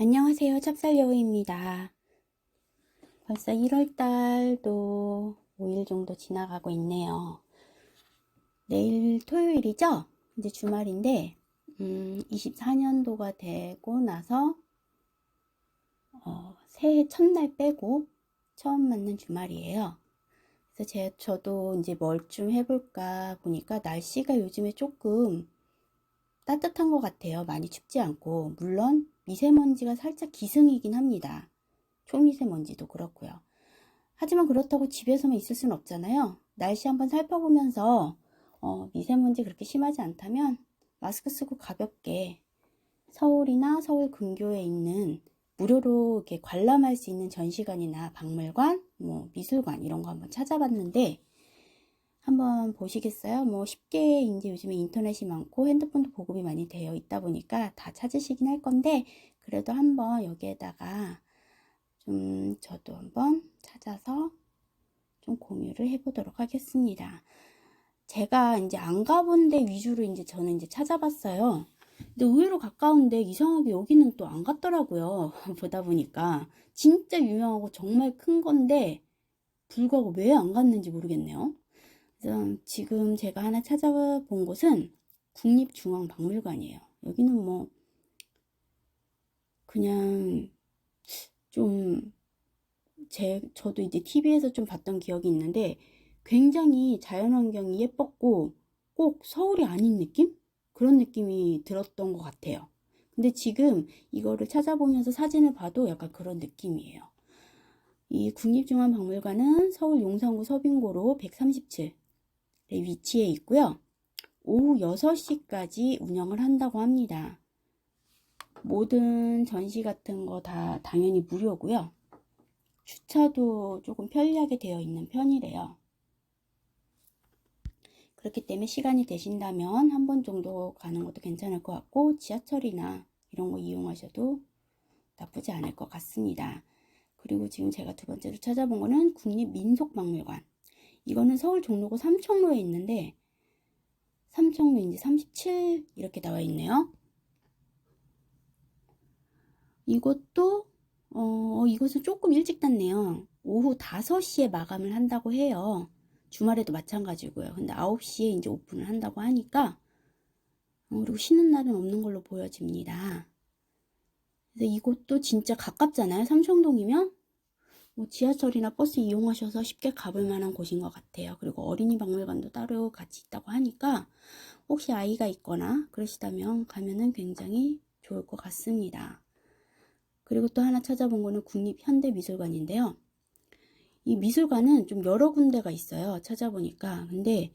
안녕하세요. 찹쌀여우입니다. 벌써 1월달도 5일 정도 지나가고 있네요. 내일 토요일이죠? 이제 주말인데, 음, 24년도가 되고 나서, 어, 새해 첫날 빼고 처음 맞는 주말이에요. 그래서 제, 저도 이제 뭘 좀 해볼까 보니까 날씨가 요즘에 조금 따뜻한 것 같아요. 많이 춥지 않고. 물론 미세먼지가 살짝 기승이긴 합니다. 초미세먼지도 그렇고요. 하지만 그렇다고 집에서만 있을 수는 없잖아요. 날씨 한번 살펴보면서 어, 미세먼지 그렇게 심하지 않다면 마스크 쓰고 가볍게 서울이나 서울 근교에 있는 무료로 이렇게 관람할 수 있는 전시관이나 박물관, 뭐 미술관 이런 거 한번 찾아봤는데 한번 보시겠어요? 뭐 쉽게 이제 요즘에 인터넷이 많고 핸드폰도 보급이 많이 되어 있다 보니까 다 찾으시긴 할 건데 그래도 한번 여기에다가 좀 저도 한번 찾아서 좀 공유를 해보도록 하겠습니다. 제가 이제 안 가본 데 위주로 이제 저는 이제 찾아봤어요. 근데 의외로 가까운데 이상하게 여기는 또 안 갔더라고요. 보다 보니까 진짜 유명하고 정말 큰 건데 불구하고 왜 안 갔는지 모르겠네요. 지금 제가 하나 찾아본 곳은 국립중앙박물관이에요. 여기는 뭐 그냥 좀 제, 저도 이제 TV에서 좀 봤던 기억이 있는데 굉장히 자연환경이 예뻤고 꼭 서울이 아닌 느낌? 그런 느낌이 들었던 것 같아요. 근데 지금 이거를 찾아보면서 사진을 봐도 약간 그런 느낌이에요. 이 국립중앙박물관은 서울 용산구 서빙고로 137에 위치해 있고요. 오후 6시까지 운영을 한다고 합니다. 모든 전시 같은 거 다 당연히 무료고요. 주차도 조금 편리하게 되어 있는 편이래요. 그렇기 때문에 시간이 되신다면 한 번 정도 가는 것도 괜찮을 것 같고 지하철이나 이런 거 이용하셔도 나쁘지 않을 것 같습니다. 그리고 지금 제가 두 번째로 찾아본 거는 국립민속박물관. 이거는 서울 종로구 삼청로에 있는데 삼청로 이제 37 이렇게 나와 있네요. 이것도 어, 이것은 조금 일찍 닫네요. 오후 5시에 마감을 한다고 해요. 주말에도 마찬가지고요. 근데 9시에 이제 오픈을 한다고 하니까 어, 그리고 쉬는 날은 없는 걸로 보여집니다. 그래서 이곳도 진짜 가깝잖아요. 삼청동이면 뭐 지하철이나 버스 이용하셔서 쉽게 가볼 만한 곳인 것 같아요. 그리고 어린이 박물관도 따로 같이 있다고 하니까 혹시 아이가 있거나 그러시다면 가면은 굉장히 좋을 것 같습니다. 그리고 또 하나 찾아본 거는 국립현대미술관인데요. 이 미술관은 좀 여러 군데가 있어요. 찾아보니까. 근데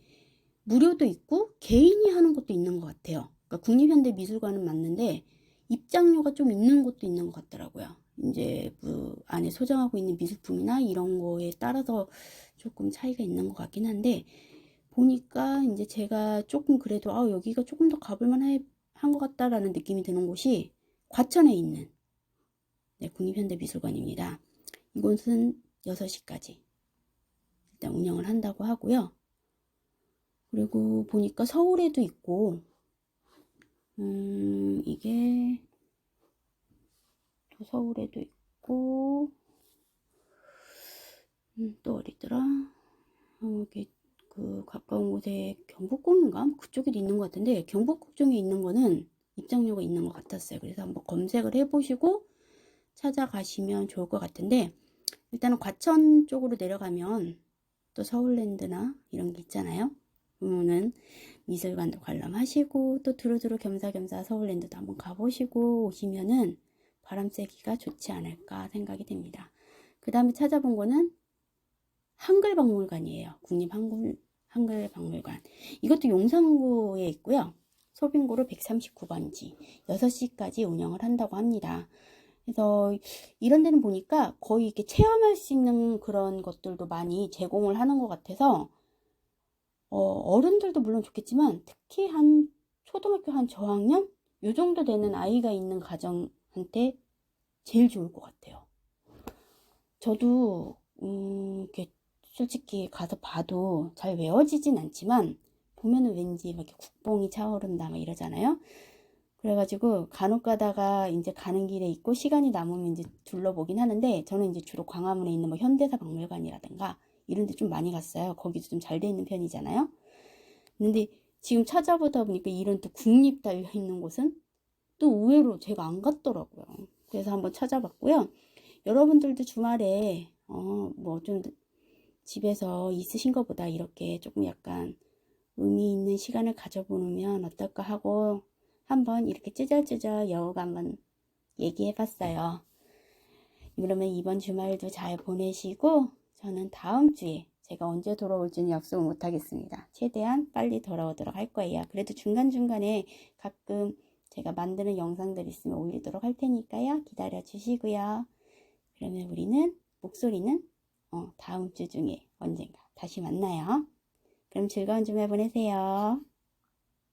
무료도 있고 개인이 하는 것도 있는 것 같아요. 그러니까 국립현대미술관은 맞는데 입장료가 좀 있는 곳도 있는 것 같더라고요. 이제 그 안에 소장하고 있는 미술품이나 이런 거에 따라서 조금 차이가 있는 것 같긴 한데 보니까 이제 제가 조금 그래도 아 여기가 조금 더 가볼만 한것 같다라는 느낌이 드는 곳이 과천에 있는 네, 국립현대미술관입니다. 이곳은 6시까지 일단 운영을 한다고 하고요. 그리고 보니까 서울에도 있고 음, 이게 또 서울에도 있고 음, 또 어디더라? 어, 이게 그 가까운 곳에 경복궁인가? 그쪽에도 있는 것 같은데 경복궁 쪽에 있는 거는 입장료가 있는 것 같았어요. 그래서 한번 검색을 해보시고 찾아가시면 좋을 것 같은데 일단은 과천 쪽으로 내려가면 또 서울랜드나 이런 게 있잖아요. 그러면은 미술관도 관람하시고 또 두루두루 겸사겸사 서울랜드도 한번 가보시고 오시면은 바람 쐬기가 좋지 않을까 생각이 됩니다. 그 다음에 찾아본 거는 한글박물관이에요. 국립한글 한글박물관. 이것도 용산구에 있고요. 소빙고로 139번지 6시까지 운영을 한다고 합니다. 그래서 이런 데는 보니까 거의 이렇게 체험할 수 있는 그런 것들도 많이 제공을 하는 것 같아서 어, 어른들도 물론 좋겠지만 특히 한 초등학교 한 저학년 요 정도 되는 아이가 있는 가정 한테 제일 좋을 것 같아요. 저도 음, 솔직히 가서 봐도 잘 외워지진 않지만 보면은 왠지 막 국뽕이 차오른다 막 이러잖아요. 그래가지고 간혹 가다가 이제 가는 길에 있고 시간이 남으면 이제 둘러보긴 하는데 저는 이제 주로 광화문에 있는 뭐 현대사 박물관이라든가 이런 데 좀 많이 갔어요. 거기도 좀 잘 돼 있는 편이잖아요. 근데 지금 찾아보다 보니까 이런 또 국립 달려 있는 곳은 또 의외로 제가 안 갔더라고요. 그래서 한번 찾아봤고요. 여러분들도 주말에 어 뭐 좀 집에서 있으신 것보다 이렇게 조금 약간 의미 있는 시간을 가져보면 어떨까 하고 한번 이렇게 찌잘찌잘 여우가 한번 얘기해 봤어요. 그러면 이번 주말도 잘 보내시고 저는 다음 주에 제가 언제 돌아올지는 약속을 못 하겠습니다. 최대한 빨리 돌아오도록 할 거예요. 그래도 중간중간에 가끔 제가 만드는 영상들 있으면 올리도록 할 테니까요. 기다려 주시고요. 그러면 우리는 목소리는 어, 다음 주 중에 언젠가 다시 만나요. 그럼 즐거운 주말 보내세요.